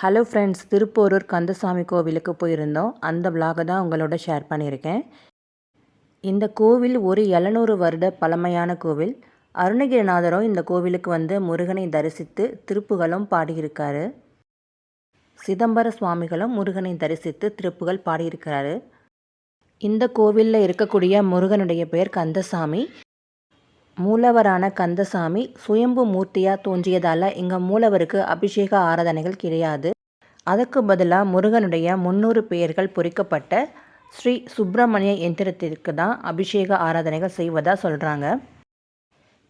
Hello friends Thiruporur Kandasamy கோவிலுக்கு போயிருந்தோம். அந்த விலாகை தான் உங்களோட ஷேர் பண்ணியிருக்கேன். இந்த கோவில் ஒரு எழுநூறு வருட பழமையான கோவில். அருணகிரிநாதரும் இந்த கோவிலுக்கு வந்து முருகனை தரிசித்து திருப்புகளும் பாடியிருக்காரு. சிதம்பர சுவாமிகளும் முருகனை தரிசித்து திருப்புகள் பாடியிருக்கிறாரு. இந்த கோவிலில் இருக்கக்கூடிய முருகனுடைய பெயர் கந்தசாமி. மூலவரான கந்தசாமி சுயம்பு மூர்த்தியாக தோன்றியதால் இங்கே மூலவருக்கு அபிஷேக ஆராதனைகள் கிடையாது. அதற்கு பதிலாக முருகனுடைய முன்னூறு பெயர்கள் பொறிக்கப்பட்ட ஸ்ரீ சுப்பிரமணிய எந்திரத்திற்கு தான் அபிஷேக ஆராதனைகள் செய்வதாக சொல்கிறாங்க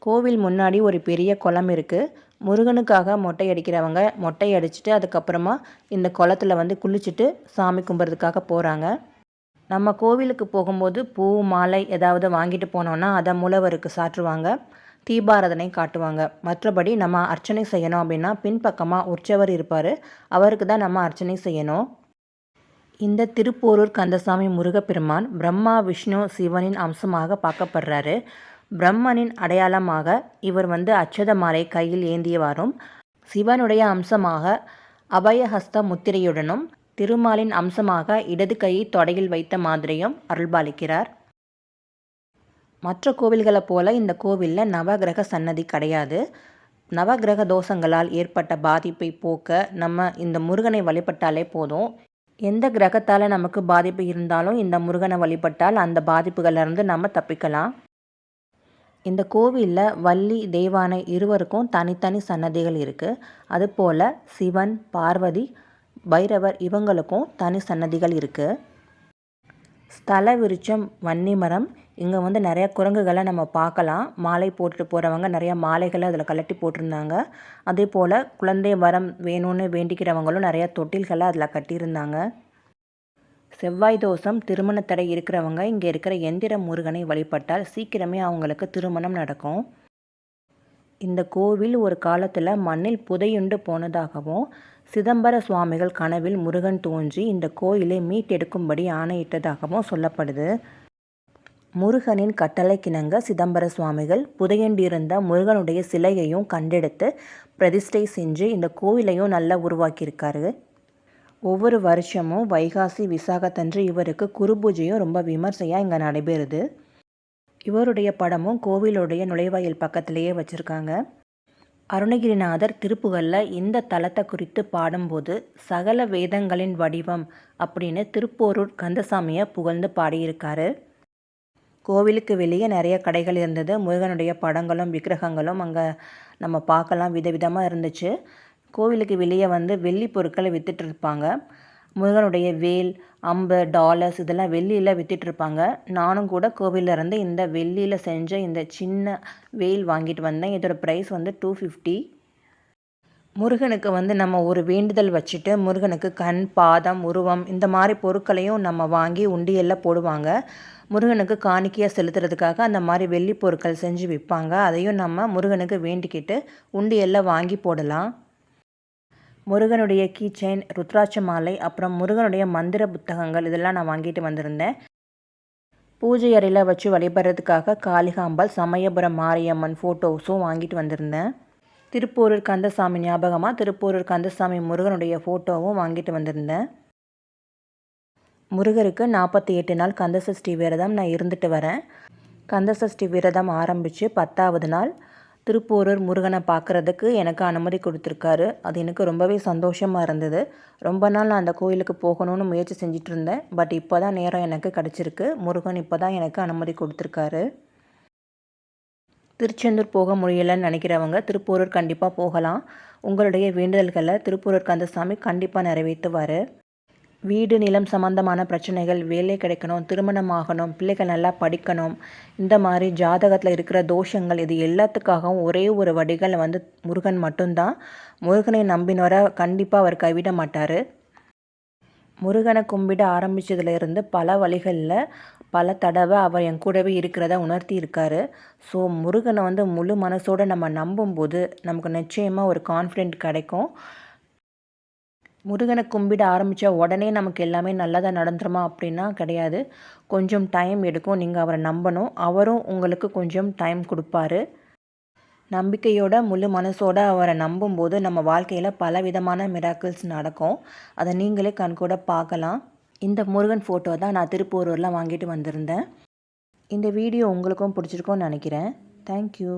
கோவில் முன்னாடி ஒரு பெரிய குளம் இருக்குது முருகனுக்காக மொட்டை அடிக்கிறவங்க மொட்டை அடிச்சுட்டு அதுக்கப்புறமா இந்த குளத்தில் வந்து குளிச்சுட்டு சாமி கும்பிட்றதுக்காக போகிறாங்க நம்ம கோவிலுக்கு போகும்போது பூ மாலை ஏதாவது வாங்கிட்டு போனோன்னா அதை மூலவருக்கு சாற்றுவாங்க. தீபாராதனை காட்டுவாங்க. மற்றபடி நம்ம அர்ச்சனை செய்யணும் அப்படின்னா பின்பக்கமாக உற்சவர் இருப்பார். அவருக்கு தான் நம்ம அர்ச்சனை செய்யணும். இந்த திருப்போரூர் கந்தசாமி முருகப்பெருமான் பிரம்மா விஷ்ணு சிவனின் அம்சமாக பார்க்கப்படுறாரு. பிரம்மனின் அடையாளமாக இவர் வந்து அச்சதமாலை கையில் ஏந்தியவாறும் சிவனுடைய அம்சமாக அபயஹஸ்த முத்திரையுடனும் திருமாலின் அம்சமாக இடது கையை தொடையில் வைத்த மாதிரியும் அருள்பாலிக்கிறார். மற்ற கோவில்களை போல இந்த கோவிலில் நவகிரக சன்னதி கிடையாது. நவகிரக தோஷங்களால் ஏற்பட்ட பாதிப்பை போக்க நம்ம இந்த முருகனை வழிபட்டாலே போதும். எந்த கிரகத்தால் நமக்கு பாதிப்பு இருந்தாலும் இந்த முருகனை வழிபட்டால் அந்த பாதிப்புகளிலிருந்து நம்ம தப்பிக்கலாம். இந்த கோவிலில் வள்ளி தெய்வானை இருவருக்கும் தனித்தனி சன்னதிகள் இருக்குது அதுபோல் சிவன் பார்வதி பைரவர் இவங்களுக்கும் தனி சன்னதிகள் இருக்குது ஸ்தல விருட்சம் வன்னிமரம் இங்கே வந்து நிறைய குரங்குகளை நம்ம பார்க்கலாம். மாலை போட்டுட்டு போகிறவங்க நிறையா மாலைகளை அதில் கலட்டி போட்டிருந்தாங்க. அதே போல் குழந்தை வரம் வேணும்னு வேண்டிக்கிறவங்களும் நிறையா தொட்டில்களை அதில் கட்டியிருந்தாங்க. செவ்வாய் தோஷம் திருமண தடை இருக்கிறவங்க இங்கே இருக்கிற எந்திர முருகனை வழிபட்டால் சீக்கிரமே அவங்களுக்கு திருமணம் நடக்கும். இந்த கோவில் ஒரு காலத்தில் மண்ணில் புதையுண்டு போனதாகவும் சிதம்பர சுவாமிகள் கனவில் முருகன் தோன்றி இந்த கோயிலை மீட்டெடுக்கும்படி ஆணையிட்டதாகவும் சொல்லப்படுது. முருகனின் கட்டளைக்கிணங்க சிதம்பர சுவாமிகள் புதையண்டிருந்த முருகனுடைய சிலையையும் கண்டெடுத்து பிரதிஷ்டை செஞ்சு இந்த கோயிலையும் நல்லா உருவாக்கியிருக்காரு. ஒவ்வொரு வருஷமும் வைகாசி விசாகத்தன்று இவருக்கு குருபூஜையும் ரொம்ப விமர்சையாக இங்கே நடைபெறுது. இவருடைய படமும் கோவிலுடைய நுழைவாயில் பக்கத்திலேயே வச்சுருக்காங்க. அருணகிரிநாதர் திருப்புகழில் இந்த தலத்தை குறித்து பாடும்போது சகல வேதங்களின் வடிவம் அப்படின்னு திருப்போரூர் கந்தசாமியை புகழ்ந்து பாடியிருக்காரு. கோவிலுக்கு வெளியே நிறைய கடைகள் இருந்தது. முருகனுடைய படங்களும் விக்கிரகங்களும் அங்கே நம்ம பார்க்கலாம். விதவிதமாக இருந்துச்சு. கோவிலுக்கு வெளியே வந்து வெள்ளி பொருட்களை விற்றுட்டு இருப்பாங்க. முருகனுடைய வேல் அம்பு டாலர்ஸ் இதெல்லாம் வெள்ளியில் விற்றுட்ருப்பாங்க நானும் கூட கோவிலில் இருந்து இந்த வெள்ளியில் செஞ்ச இந்த சின்ன வேல் வாங்கிட்டு வந்தேன். இதோட ப்ரைஸ் வந்து டூ ஃபிஃப்டி முருகனுக்கு வந்து நம்ம ஒரு வேண்டுதல் வச்சுட்டு முருகனுக்கு கண் பாதம் உருவம் இந்த மாதிரி பொருட்களையும் நம்ம வாங்கி உண்டியலில் போடுவாங்க. முருகனுக்கு காணிக்கையாக செலுத்துறதுக்காக அந்த மாதிரி வெள்ளி பொருட்கள் செஞ்சு விற்பாங்க. அதையும் நம்ம முருகனுக்கு வேண்டிக்கிட்டு உண்டியலில் வாங்கி போடலாம். முருகனுடைய கீ செயின் ருத்ராட்ச மாலை அப்புறம் முருகனுடைய மந்திர புத்தகங்கள் இதெல்லாம் நான் வாங்கிட்டு வந்திருந்தேன். பூஜை அறையில் வச்சு வழிபடுறதுக்காக காளிகாம்பாள் சமயபுரம் மாரியம்மன் ஃபோட்டோஸும் வாங்கிட்டு வந்திருந்தேன். திருப்பூரூர் கந்தசாமி ஞாபகமாக திருப்பூரூர் கந்தசாமி முருகனுடைய ஃபோட்டோவும் வாங்கிட்டு வந்திருந்தேன். முருகருக்கு நாற்பத்தி எட்டு நாள் கந்தசஷ்டி விரதம் நான் இருந்துட்டு வரேன். கந்தசஷ்டி விரதம் ஆரம்பித்து பத்தாவது நாள் திருப்பூரூர் முருகனை பார்க்குறதுக்கு எனக்கு அனுமதி கொடுத்துருக்காரு. அது எனக்கு ரொம்பவே சந்தோஷமாக இருந்தது. ரொம்ப நாள் நான் அந்த கோயிலுக்கு போகணும்னு முயற்சி செஞ்சுட்டு இருந்தேன் பட் இப்போ தான் நேரம் எனக்கு கிடச்சிருக்கு. முருகன் இப்போ தான் எனக்கு அனுமதி கொடுத்துருக்காரு. திருச்செந்தூர் போக முடியலைன்னு நினைக்கிறவங்க திருப்பூரூர் கண்டிப்பாக போகலாம். உங்களுடைய வேண்டுதல்களை திருப்பூரூர் கந்தசாமி கண்டிப்பாக நிறைவேற்றுவார். வீடு நிலம் சம்மந்தமான பிரச்சனைகள் வேலை கிடைக்கணும் திருமணம் ஆகணும் பிள்ளைகள் நல்லா படிக்கணும் இந்த மாதிரி ஜாதகத்தில் இருக்கிற தோஷங்கள் இது எல்லாத்துக்காகவும் ஒரே ஒரு வடிகள் வந்து முருகன் மட்டும்தான். முருகனை நம்பினவரை கண்டிப்பாக அவர் கைவிட மாட்டார். முருகனை கும்பிட ஆரம்பித்ததுலேருந்து பல வழிகளில் பல தடவை அவர் என் கூடவே இருக்கிறத உணர்த்தி இருக்கார். ஸோ முருகனை வந்து முழு மனசோடு நம்ம நம்பும்போது நமக்கு நிச்சயமாக ஒரு கான்ஃபிடென்ட் கிடைக்கும். முருகனை கும்பிட ஆரம்பித்த உடனே நமக்கு எல்லாமே நல்லதாக நடந்துருமா அப்படின்னா கிடையாது. கொஞ்சம் டைம் எடுக்கும். நீங்கள் அவரை நம்பணும். அவரும் உங்களுக்கு கொஞ்சம் டைம் கொடுப்பாரு. நம்பிக்கையோட முழு மனசோட அவரை நம்பும்போது நம்ம வாழ்க்கையில் பல விதமான மிராக்கிள்ஸ் நடக்கும். அதை நீங்களே கண்கூட பார்க்கலாம். இந்த முருகன் ஃபோட்டோ தான் நான் திருப்பூரூரில் வாங்கிட்டு வந்திருந்தேன். இந்த வீடியோ உங்களுக்கும் பிடிச்சிருக்கும்னு நினைக்கிறேன். தேங்க்யூ